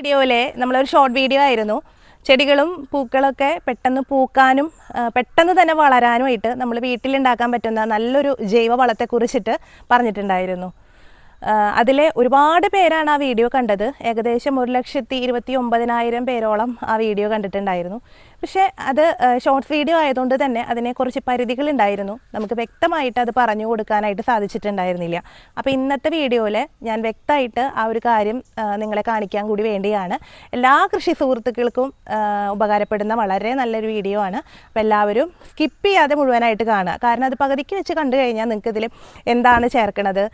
വീഡിയോയിലെ നമ്മളൊരു short video ആയിരുന്നു. ചെടികളും പൂക്കളൊക്കെ പെട്ടെന്ന് പൂക്കാനും പെട്ടെന്ന് തന്നെ വളരാനുമായിട്ട് നമ്മൾ വീട്ടിലുണ്ടാക്കാൻ പറ്റുന്ന നല്ലൊരു ജൈവ വളത്തെക്കുറിച്ചിട്ട് പറഞ്ഞിട്ടുണ്ടായിരുന്നു. അതിലെ ഒരുപാട് പേരാണ് ആ വീഡിയോ കണ്ടത്. ഏകദേശം ഒരു ലക്ഷത്തി ഇരുപത്തി ഒമ്പതിനായിരം പേരോളം ആ വീഡിയോ കണ്ടിട്ടുണ്ടായിരുന്നു. പക്ഷേ അത് ഷോർട്ട് വീഡിയോ ആയതുകൊണ്ട് തന്നെ അതിനെ കുറച്ച് പരിധികളുണ്ടായിരുന്നു. നമുക്ക് വ്യക്തമായിട്ട് അത് പറഞ്ഞു കൊടുക്കാനായിട്ട് സാധിച്ചിട്ടുണ്ടായിരുന്നില്ല. അപ്പോൾ ഇന്നത്തെ വീഡിയോയിൽ ഞാൻ വ്യക്തമായിട്ട് ആ ഒരു കാര്യം നിങ്ങളെ കാണിക്കാൻ കൂടി വേണ്ടിയാണ്. എല്ലാ കൃഷി സുഹൃത്തുക്കൾക്കും ഉപകാരപ്പെടുന്ന വളരെ നല്ലൊരു വീഡിയോ ആണ്. അപ്പോൾ എല്ലാവരും സ്കിപ്പ് ചെയ്യാതെ മുഴുവനായിട്ട് കാണുക. കാരണം അത് പകുതിക്ക് വെച്ച് കണ്ടു കഴിഞ്ഞാൽ നിങ്ങൾക്ക് ഇതിൽ എന്താണ് ചേർക്കണത്?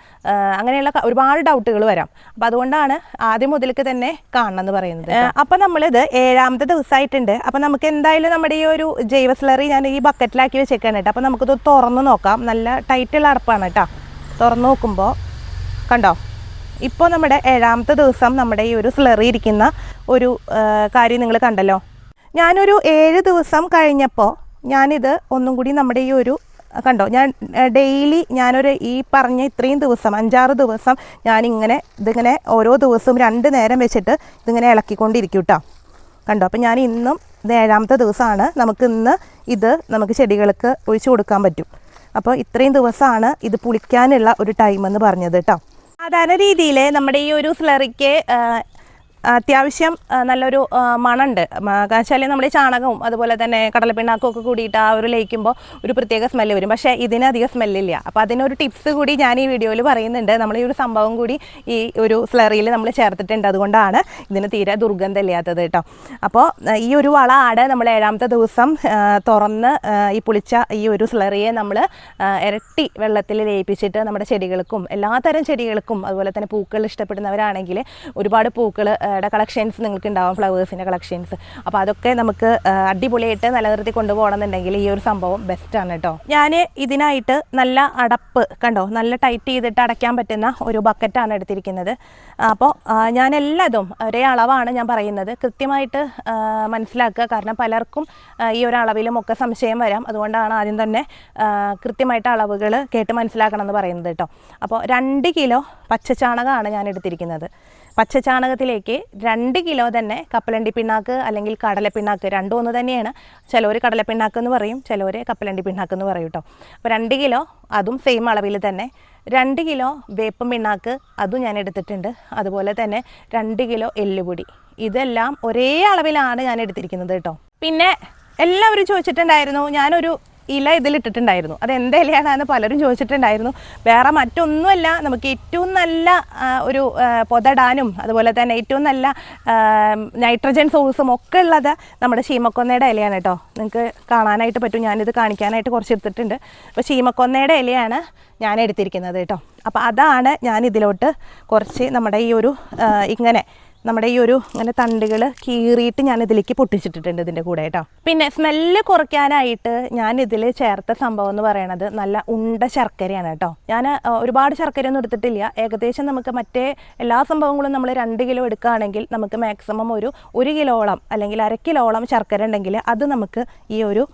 അങ്ങനെയുള്ള ഒരുപാട് ഡൗട്ടുകൾ വരാം. അപ്പോൾ അതുകൊണ്ടാണ് ആദ്യം മുതൽക്ക് തന്നെ കാണണം എന്ന് പറയുന്നത് അപ്പോൾ നമ്മളിത് ഏഴാമത്തെ ദിവസമായിട്ടുണ്ട് അപ്പോൾ നമുക്ക് എന്തായാലും നമ്മുടെ ഈ ഒരു ജൈവ സ്ലറി ഞാൻ ഈ ബക്കറ്റിലാക്കി വെച്ചേക്കാണ് കേട്ടോ അപ്പോൾ നമുക്കിത് തുറന്നു നോക്കാം. നല്ല ടൈറ്റുള്ള അടപ്പാണ് കേട്ടോ തുറന്നു നോക്കുമ്പോൾ കണ്ടോ? ഇപ്പോൾ നമ്മുടെ ഏഴാമത്തെ ദിവസം നമ്മുടെ ഈ ഒരു സ്ലറി ഇരിക്കുന്ന ഒരു കാര്യം നിങ്ങൾ കണ്ടല്ലോ. ഞാനൊരു ഏഴ് ദിവസം കഴിഞ്ഞപ്പോൾ ഞാനിത് ഒന്നും കൂടി നമ്മുടെ ഈ ഒരു കണ്ടോ ഞാൻ ഡെയിലി ഞാനൊരു ഈ പറഞ്ഞ ഇത്രയും ദിവസം അഞ്ചാറ് ദിവസം ഞാനിങ്ങനെ ഇതിങ്ങനെ ഓരോ ദിവസവും രണ്ട് നേരം വെച്ചിട്ട് ഇതിങ്ങനെ ഇളക്കിക്കൊണ്ടിരിക്കും കേട്ടോ കണ്ടോ അപ്പോൾ ഞാൻ ഇന്നും ഇത് ഏഴാമത്തെ ദിവസമാണ്. നമുക്ക് ഇന്ന് ഇത് നമുക്ക് ചെടികൾക്ക് ഒഴിച്ചു കൊടുക്കാൻ പറ്റും. അപ്പോൾ ഇത്രയും ദിവസമാണ് ഇത് പുളിക്കാനുള്ള ഒരു ടൈം എന്ന് പറഞ്ഞത് കേട്ടോ. സാധാരണ രീതിയിൽ നമ്മുടെ ഈ ഒരു സ്ലറിക്ക് അത്യാവശ്യം നല്ലൊരു മണമുണ്ട്. വെച്ചാൽ നമ്മുടെ ചാണകവും അതുപോലെ തന്നെ കടലപ്പിണ്ണാക്കും ഒക്കെ കൂടിയിട്ട് ആ ഒരു ലയിക്കുമ്പോൾ ഒരു പ്രത്യേക സ്മെല്ല് വരും. പക്ഷേ ഇതിനധികം സ്മെല്ലില്ല അപ്പോൾ അതിനൊരു ടിപ്സ് കൂടി ഞാൻ ഈ വീഡിയോയിൽ പറയുന്നുണ്ട്. നമ്മൾ ഈ ഒരു സംഭവം കൂടി ഈ ഒരു സ്ലറിയിൽ നമ്മൾ ചേർത്തിട്ടുണ്ട്. അതുകൊണ്ടാണ് ഇതിന് തീരെ ദുർഗന്ധമില്ലാത്തത് കേട്ടോ. അപ്പോൾ ഈ ഒരു വള ആട് നമ്മൾ ഏഴാമത്തെ ദിവസം തുറന്ന് ഈ പുളിച്ച ഈ ഒരു സ്ലറിയെ നമ്മൾ ഇരട്ടി വെള്ളത്തിൽ ലയിപ്പിച്ചിട്ട് നമ്മുടെ ചെടികൾക്കും എല്ലാത്തരം ചെടികൾക്കും അതുപോലെ തന്നെ പൂക്കൾ ഇഷ്ടപ്പെടുന്നവരാണെങ്കിൽ ഒരുപാട് പൂക്കൾ കളക്ഷൻസ് നിങ്ങൾക്ക് ഉണ്ടാവും ഫ്ലവേഴ്സിന്റെ കളക്ഷൻസ്. അപ്പോൾ അതൊക്കെ നമുക്ക് അടിപൊളിയായിട്ട് നിലനിർത്തി കൊണ്ടുപോകണമെന്നുണ്ടെങ്കിൽ ഈ ഒരു സംഭവം ബെസ്റ്റാണ് കേട്ടോ. ഞാൻ ഇതിനായിട്ട് നല്ല അടപ്പ് കണ്ടോ നല്ല ടൈറ്റ് ചെയ്തിട്ട് അടയ്ക്കാൻ പറ്റുന്ന ഒരു ബക്കറ്റാണ് എടുത്തിരിക്കുന്നത്. അപ്പോൾ ഞാൻ എല്ലാതും ഒരേ അളവാണ് ഞാൻ പറയുന്നത്. കൃത്യമായിട്ട് മനസ്സിലാക്കുക. കാരണം പലർക്കും ഈ ഒരു അളവിലും ഒക്കെ സംശയം വരാം. അതുകൊണ്ടാണ് ആദ്യം തന്നെ കൃത്യമായിട്ട് അളവുകൾ കേട്ട് മനസ്സിലാക്കണം എന്ന് പറയുന്നത് കേട്ടോ. അപ്പോൾ രണ്ട് കിലോ പച്ചച്ചാണകമാണ് ഞാൻ എടുത്തിരിക്കുന്നത്. പച്ചച്ചാണകത്തിലേക്ക് രണ്ട് കിലോ തന്നെ കപ്പലണ്ടി പിണ്ണാക്ക് അല്ലെങ്കിൽ കടലപ്പിണ്ണാക്ക് രണ്ടും ഒന്ന് തന്നെയാണ്. ചിലവർ കടലപ്പിണ്ണാക്ക് എന്ന് പറയും ചിലവർ കപ്പലണ്ടി പിണ്ണാക്ക് എന്ന് പറയും കേട്ടോ അപ്പോൾ രണ്ട് കിലോ അതും സെയിം അളവിൽ തന്നെ. രണ്ട് കിലോ വേപ്പും പിണ്ണാക്ക് അതും ഞാൻ എടുത്തിട്ടുണ്ട്. അതുപോലെ തന്നെ രണ്ട് കിലോ എല്ലുപൊടി. ഇതെല്ലാം ഒരേ അളവിലാണ് ഞാൻ എടുത്തിരിക്കുന്നത് കേട്ടോ പിന്നെ എല്ലാവരും ചോദിച്ചിട്ടുണ്ടായിരുന്നു ഞാനൊരു ഇല ഇതിലിട്ടിട്ടുണ്ടായിരുന്നു. അത് എന്ത് ഇലയാണെന്ന് പലരും ചോദിച്ചിട്ടുണ്ടായിരുന്നു. വേറെ മറ്റൊന്നുമല്ല നമുക്ക് ഏറ്റവും നല്ല ഒരു പൊതടാനും അതുപോലെ തന്നെ ഏറ്റവും നല്ല നൈട്രജൻ സോഴ്സും ഒക്കെ ഉള്ളത് നമ്മുടെ ശീമക്കൊന്നയുടെ ഇലയാണ് കേട്ടോ. നിങ്ങൾക്ക് കാണാനായിട്ട് പറ്റും. ഞാനിത് കാണിക്കാനായിട്ട് കുറച്ച് എടുത്തിട്ടുണ്ട്. അപ്പോൾ ശീമക്കൊന്നയുടെ ഇലയാണ് ഞാൻ എടുത്തിരിക്കുന്നത് കേട്ടോ. അപ്പോൾ അതാണ് ഞാൻ ഇതിലോട്ട് കുറച്ച് നമ്മുടെ ഈ ഒരു ഇങ്ങനെ നമ്മുടെ ഈ ഒരു ഇങ്ങനെ തണ്ടുകൾ കീറിയിട്ട് ഞാൻ ഇതിലേക്ക് പൊട്ടിച്ചിട്ടിട്ടുണ്ട് ഇതിന്റെ കൂടെ കേട്ടോ. പിന്നെ സ്മെല്ല് കുറയ്ക്കാനായിട്ട് ഞാൻ ഇതിൽ ചേർത്ത സംഭവം എന്ന് പറയണത് നല്ല ഉണ്ട ശർക്കരയാണ് കേട്ടോ. ഞാൻ ഒരുപാട് ശർക്കരയൊന്നും എടുത്തിട്ടില്ല. ഏകദേശം നമുക്ക് മറ്റേ എല്ലാ സംഭവങ്ങളും നമ്മൾ രണ്ട് കിലോ എടുക്കുകയാണെങ്കിൽ നമുക്ക് മാക്സിമം ഒരു ഒരു കിലോളം അല്ലെങ്കിൽ അര കിലോളം ശർക്കര ഉണ്ടെങ്കിൽ അത് നമുക്ക് ഈ ഒരു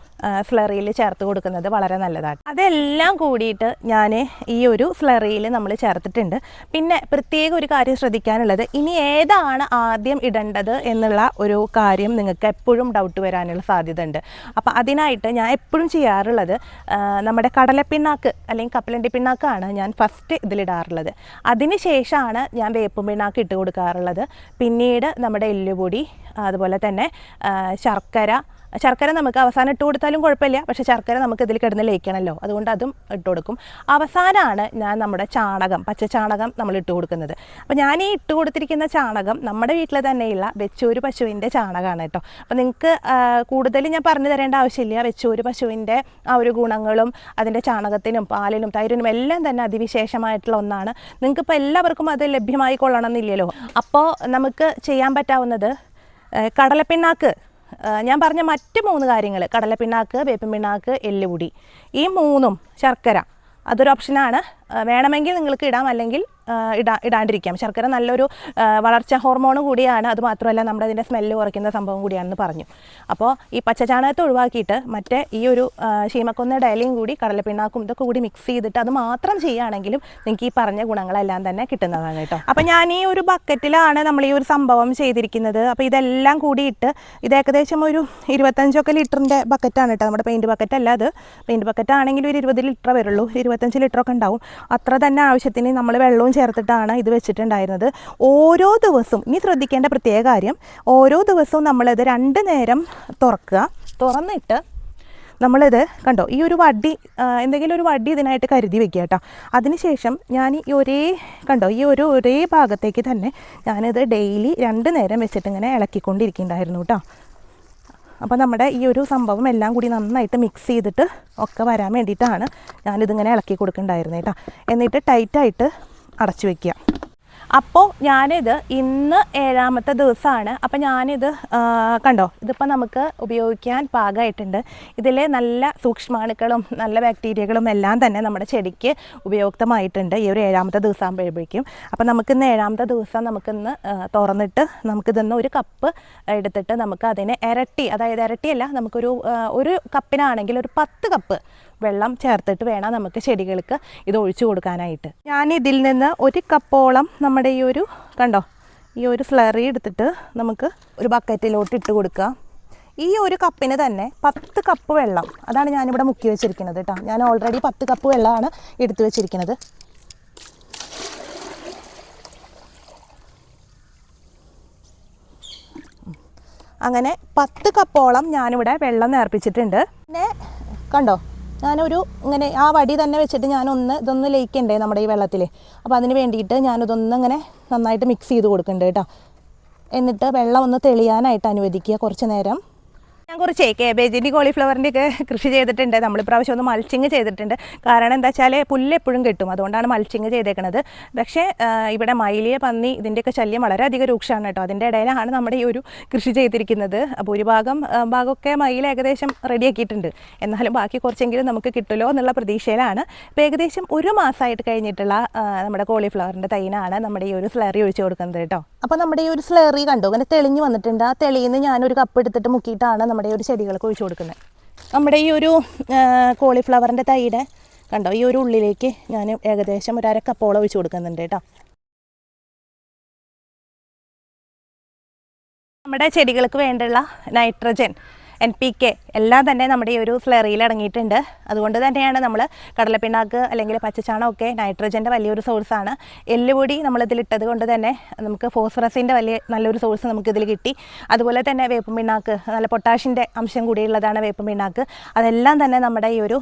സ്ലറിയിൽ ചേർത്ത് കൊടുക്കുന്നത് വളരെ നല്ലതാണ്. അതെല്ലാം കൂടിയിട്ട് ഞാൻ ഈ ഒരു ഫ്ലറിയിൽ നമ്മൾ ചേർത്തിട്ടുണ്ട്. പിന്നെ പ്രത്യേക ഒരു കാര്യം ശ്രദ്ധിക്കാനുള്ളത് ഇനി ഏതാണ് ആദ്യം ഇടേണ്ടത് എന്നുള്ള ഒരു കാര്യം നിങ്ങൾക്ക് എപ്പോഴും ഡൗട്ട് വരാനുള്ള സാധ്യത ഉണ്ട് അപ്പോൾ അതിനായിട്ട് ഞാൻ എപ്പോഴും ചെയ്യാറുള്ളത് നമ്മുടെ കടലപ്പിണ്ണാക്ക് അല്ലെങ്കിൽ കപ്പലണ്ടി പിണ്ണാക്കാണ് ഞാൻ ഫസ്റ്റ് ഇതിലിടാറുള്ളത്. അതിന് ശേഷമാണ് ഞാൻ വേപ്പും പിണ്ണാക്ക് ഇട്ട് കൊടുക്കാറുള്ളത്. പിന്നീട് നമ്മുടെ എല്ലുപൊടി അതുപോലെ തന്നെ ശർക്കര ശർക്കര നമുക്ക് അവസാനം ഇട്ട് കൊടുത്താലും കുഴപ്പമില്ല. പക്ഷേ ശർക്കര നമുക്ക് ഇതിൽ കിടന്ന് ലയിക്കണമല്ലോ. അതുകൊണ്ട് അതും ഇട്ട് കൊടുക്കും. അവസാനമാണ് ഞാൻ നമ്മുടെ ചാണകം പച്ച ചാണകം നമ്മൾ ഇട്ട് കൊടുക്കുന്നത്. അപ്പോൾ ഞാൻ ഈ ഇട്ട് കൊടുത്തിരിക്കുന്ന ചാണകം നമ്മുടെ വീട്ടിൽ തന്നെയുള്ള വെച്ചൂര് പശുവിന്റെ ചാണകമാണ് കേട്ടോ. അപ്പോൾ നിങ്ങൾക്ക് കൂടുതൽ ഞാൻ പറഞ്ഞു തരേണ്ട ആവശ്യമില്ല. വെച്ചൂര് പശുവിന്റെ ആ ഒരു ഗുണങ്ങളും അതിന്റെ ചാണകത്തിനും പാലിനും തൈരിനും എല്ലാം തന്നെ അതിവിശേഷമായിട്ടുള്ള ഒന്നാണ്. നിങ്ങൾക്കിപ്പോൾ എല്ലാവർക്കും അത് ലഭ്യമായി കൊള്ളണമെന്നില്ലല്ലോ അപ്പോൾ നമുക്ക് ചെയ്യാൻ പറ്റാവുന്നത് കടലപ്പിണ്ണാക്ക്. ഞാൻ പറഞ്ഞ മറ്റ് മൂന്ന് കാര്യങ്ങൾ കടലപ്പിണ്ണാക്ക് വേപ്പിൻ പിണ്ണാക്ക് എല്ലുപൊടി. ഈ മൂന്നും ശർക്കര. അതൊരു ഓപ്ഷനാണ് വേണമെങ്കിൽ നിങ്ങൾക്ക് ഇടാം അല്ലെങ്കിൽ ഇടാ ഇടാണ്ടിരിക്കാം. ശർക്കര നല്ലൊരു വളർച്ചാ ഹോർമോൺ കൂടിയാണ്. അത് മാത്രമല്ല നമ്മുടെ അതിന്റെ സ്മെല്ല് കുറയ്ക്കുന്ന സംഭവം കൂടിയാണെന്ന് പറഞ്ഞു. അപ്പോൾ ഈ പച്ചചാണകത്തെ ഒഴിവാക്കിയിട്ട് മറ്റേ ഈ ഒരു ശീമക്കൊന്ന ഡയലിയും കൂടി കടലപ്പിണ്ണാക്കും ഇതൊക്കെ കൂടി മിക്സ് ചെയ്തിട്ട് അത് മാത്രം ചെയ്യുകയാണെങ്കിലും നിങ്ങൾക്ക് ഈ പറഞ്ഞ ഗുണങ്ങളെല്ലാം തന്നെ കിട്ടുന്നതാണ് കേട്ടോ. അപ്പോൾ ഞാൻ ഈ ഒരു ബക്കറ്റിലാണ് നമ്മൾ ഈ ഒരു സംഭവം ചെയ്തിരിക്കുന്നത്. അപ്പോൾ ഇതെല്ലാം കൂടിയിട്ട് ഇത് ഏകദേശം ഒരു ഇരുപത്തഞ്ചൊക്കെ ലിറ്ററിന്റെ ബക്കറ്റാണ് കേട്ടോ. നമ്മുടെ പെയിന്റ് ബക്കറ്റ് അല്ല അത്. പെയിന്റ് ബക്കറ്റ് ആണെങ്കിലും ഒരു ഇരുപത് ലിറ്റർ വരുള്ളൂ. ഇരുപത്തഞ്ച് ലിറ്ററൊക്കെ ഉണ്ടാവും. അത്ര തന്നെ ആവശ്യത്തിന് നമ്മൾ വെള്ളവും ചേർത്തിട്ടാണ് ഇത് വെച്ചിട്ടുണ്ടായിരുന്നത്. ഓരോ ദിവസവും ഇനി ശ്രദ്ധിക്കേണ്ട പ്രത്യേക കാര്യം ഓരോ ദിവസവും നമ്മളിത് രണ്ട് നേരം തുറക്കുക. തുറന്നിട്ട് നമ്മളിത് കണ്ടോ ഈ ഒരു വടി എന്തെങ്കിലും ഒരു വടി ഇതിനായിട്ട് കരുതി വെക്കുക കേട്ടോ. അതിനുശേഷം ഞാൻ ഈ ഒരേ കണ്ടോ ഈ ഒരു ഒരേ ഭാഗത്തേക്ക് തന്നെ ഞാനിത് ഡെയിലി രണ്ട് നേരം വെച്ചിട്ട് ഇങ്ങനെ ഇളക്കിക്കൊണ്ടിരിക്കുന്നുണ്ടായിരുന്നു കേട്ടോ. അപ്പോൾ നമ്മുടെ ഈ ഒരു സംഭവം എല്ലാം കൂടി നന്നായിട്ട് മിക്സ് ചെയ്തിട്ട് ഒക്കെ വരാൻ വേണ്ടിയിട്ടാണ് ഞാനിതിങ്ങനെ ഇളക്കി കൊടുക്കുന്നുണ്ടായിരുന്നത് കേട്ടോ എന്നിട്ട് ടൈറ്റായിട്ട് അടച്ചു വെക്കുക അപ്പോൾ ഞാനിത് ഇന്ന് ഏഴാമത്തെ ദിവസമാണ് അപ്പോൾ ഞാനിത് കണ്ടോ? ഇതിപ്പോൾ നമുക്ക് ഉപയോഗിക്കാൻ പാകമായിട്ടുണ്ട്. ഇതിലെ നല്ല സൂക്ഷ്മാണുക്കളും നല്ല ബാക്ടീരിയകളും എല്ലാം തന്നെ നമ്മുടെ ചെടിക്ക് ഉപയുക്തമായിട്ടുണ്ട്. ഈ ഒരു ഏഴാമത്തെ ദിവസം ആകുമ്പോഴേക്കും അപ്പോൾ നമുക്കിന്ന് ഏഴാമത്തെ ദിവസം നമുക്കിന്ന് തുറന്നിട്ട് നമുക്കിതൊന്ന് ഒരു കപ്പ് എടുത്തിട്ട് നമുക്ക് അതിനെ ഇരട്ടി അതായത് ഇരട്ടിയല്ല നമുക്കൊരു ഒരു കപ്പിനാണെങ്കിൽ ഒരു പത്ത് കപ്പ് വെള്ളം ചേർത്തിട്ട് വേണം നമുക്ക് ചെടികൾക്ക് ഇത് ഒഴിച്ചു കൊടുക്കാനായിട്ട്. ഞാൻ ഇതിൽ നിന്ന് ഒരു കപ്പോളം നമ്മുടെ ഈ ഒരു കണ്ടോ? ഈ ഒരു ഫ്ലറി എടുത്തിട്ട് നമുക്ക് ഒരു ബക്കറ്റിലോട്ട് ഇട്ട് കൊടുക്കുക. ഈ ഒരു കപ്പിന് തന്നെ പത്ത് കപ്പ് വെള്ളം അതാണ് ഞാനിവിടെ മുക്കി വെച്ചിരിക്കുന്നത് കേട്ടോ. ഞാൻ ഓൾറെഡി പത്ത് കപ്പ് വെള്ളമാണ് എടുത്തു വെച്ചിരിക്കുന്നത്. അങ്ങനെ പത്ത് കപ്പോളം ഞാനിവിടെ വെള്ളം നേർപ്പിച്ചിട്ടുണ്ട്. പിന്നെ കണ്ടോ? ഞാനൊരു ഇങ്ങനെ ആ വടി തന്നെ വെച്ചിട്ട് ഞാനൊന്ന് ഇതൊന്ന് ലയിക്കണ്ടേ നമ്മുടെ ഈ വെള്ളത്തിൽ അപ്പോൾ അതിന് വേണ്ടിയിട്ട് ഞാനിതൊന്ന് ഇങ്ങനെ നന്നായിട്ട് മിക്സ് ചെയ്ത് കൊടുക്കുന്നുണ്ട് കേട്ടോ. എന്നിട്ട് വെള്ളം ഒന്ന് തെളിയാനായിട്ട് അനുവദിക്കുക കുറച്ച് നേരം. ഞാൻ കുറച്ച് കേബേജിന്റെ കോളിഫ്ലവറിന്റെ ഒക്കെ കൃഷി ചെയ്തിട്ടുണ്ട്. നമ്മൾ ഇപ്രാവശ്യം ഒന്ന് മൾച്ചിങ് ചെയ്തിട്ടുണ്ട്. കാരണം എന്താ വെച്ചാൽ പുല്ല് എപ്പോഴും കിട്ടും. അതുകൊണ്ടാണ് മൾച്ചിങ് ചെയ്തേക്കുന്നത് പക്ഷേ ഇവിടെ മയിലിയ പന്നി ഇതിന്റെയൊക്കെ ശല്യം വളരെയധികം രൂക്ഷമാണ് കേട്ടോ. അതിന്റെ ഇടയിലാണ് നമ്മുടെ ഈ ഒരു കൃഷി ചെയ്തിരിക്കുന്നത്. അപ്പോൾ ഒരു ഭാഗം ഭാഗമൊക്കെ മയിൽ ഏകദേശം റെഡിയാക്കിയിട്ടുണ്ട് എന്നാലും ബാക്കി കുറച്ചെങ്കിലും നമുക്ക് കിട്ടുമല്ലോ എന്നുള്ള പ്രതീക്ഷയിലാണ്. ഇപ്പോൾ ഏകദേശം ഒരു മാസമായിട്ട് കഴിഞ്ഞിട്ടുള്ള നമ്മുടെ കോളിഫ്ലവറിന്റെ തൈനാണ് നമ്മുടെ ഈ ഒരു സ്ലറി ഒഴിച്ചു കൊടുക്കുന്നത് കേട്ടോ. അപ്പോൾ നമ്മുടെ ഈ ഒരു സ്ലറി കണ്ടു? അങ്ങനെ തെളിഞ്ഞു വന്നിട്ടുണ്ട്. ആ തെളിയിൽ നിന്ന് ഞാനൊരു കപ്പ് എടുത്തിട്ട് മുക്കിയിട്ടാണ് നമ്മുടെ ഒരു ചെടികൾക്ക് ഒഴിച്ചു കൊടുക്കുന്നത്. നമ്മുടെ ഈ ഒരു കോളിഫ്ലവറിന്റെ തൈയുടെ കണ്ടോ ഈ ഒരു ഉള്ളിലേക്ക് ഞാൻ ഏകദേശം ഒരു അരക്കപ്പോളം കപ്പോളം ഒഴിച്ചു കൊടുക്കുന്നുണ്ട് കേട്ടോ. നമ്മുടെ ചെടികൾക്ക് വേണ്ടുള്ള നൈട്രജൻ എൻ പി കെ എല്ലാം തന്നെ നമ്മുടെ ഈ ഒരു സ്ലറിയിൽ അടങ്ങിയിട്ടുണ്ട്. അതുകൊണ്ട് തന്നെയാണ് നമ്മൾ കടലപ്പിണ്ണാക്ക് അല്ലെങ്കിൽ പച്ചച്ചാണമൊക്കെ നൈട്രജന്റെ വലിയൊരു സോഴ്സാണ് എല്ലുപൊടി നമ്മളിതിലിട്ടത് കൊണ്ട് തന്നെ നമുക്ക് ഫോസ്ഫറസിന്റെ വലിയ നല്ലൊരു സോഴ്സ് നമുക്കിതിൽ കിട്ടി. അതുപോലെ തന്നെ വേപ്പും പിണ്ണാക്ക് നല്ല പൊട്ടാഷിന്റെ അംശം കൂടിയുള്ളതാണ് വേപ്പും പിണ്ണാക്ക്. അതെല്ലാം തന്നെ നമ്മുടെ ഈ ഒരു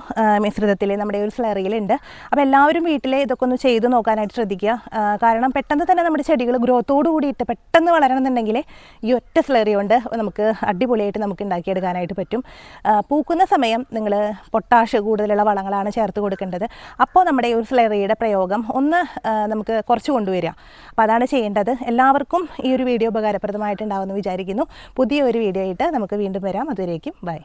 മിശ്രിതത്തിൽ നമ്മുടെ ഈ ഒരു സ്ലറിയിലുണ്ട് അപ്പോൾ എല്ലാവരും വീട്ടിൽ ഇതൊക്കെ ഒന്ന് ചെയ്ത് നോക്കാനായിട്ട് ശ്രദ്ധിക്കുക. കാരണം പെട്ടെന്ന് തന്നെ നമ്മുടെ ചെടികൾ ഗ്രോത്തോടു കൂടിയിട്ട് പെട്ടെന്ന് വളരണമെന്നുണ്ടെങ്കിൽ ഈ ഒറ്റ സ്ലറി കൊണ്ട് നമുക്ക് അടിപൊളിയായിട്ട് നമുക്ക് ഉണ്ടാക്കിയെടുക്കാനായിട്ട് പറ്റും. പൂക്കുന്ന സമയം നിങ്ങൾ പൊട്ടാഷ് കൂടുതലുള്ള വളങ്ങളാണ് ചേർത്ത് കൊടുക്കേണ്ടത്. അപ്പോൾ നമ്മുടെ ഒരു സ്ലറിയുടെ പ്രയോഗം ഒന്ന് നമുക്ക് കുറച്ച് കൊണ്ടുവരിക. അപ്പോൾ അതാണ് ചെയ്യേണ്ടത്. എല്ലാവർക്കും ഈ ഒരു വീഡിയോ ഉപകാരപ്രദമായിട്ടുണ്ടാവുമെന്ന് വിചാരിക്കുന്നു. പുതിയ ഒരു വീഡിയോ ആയിട്ട് നമുക്ക് വീണ്ടും വരാം. അതുവരേക്കും ബൈ.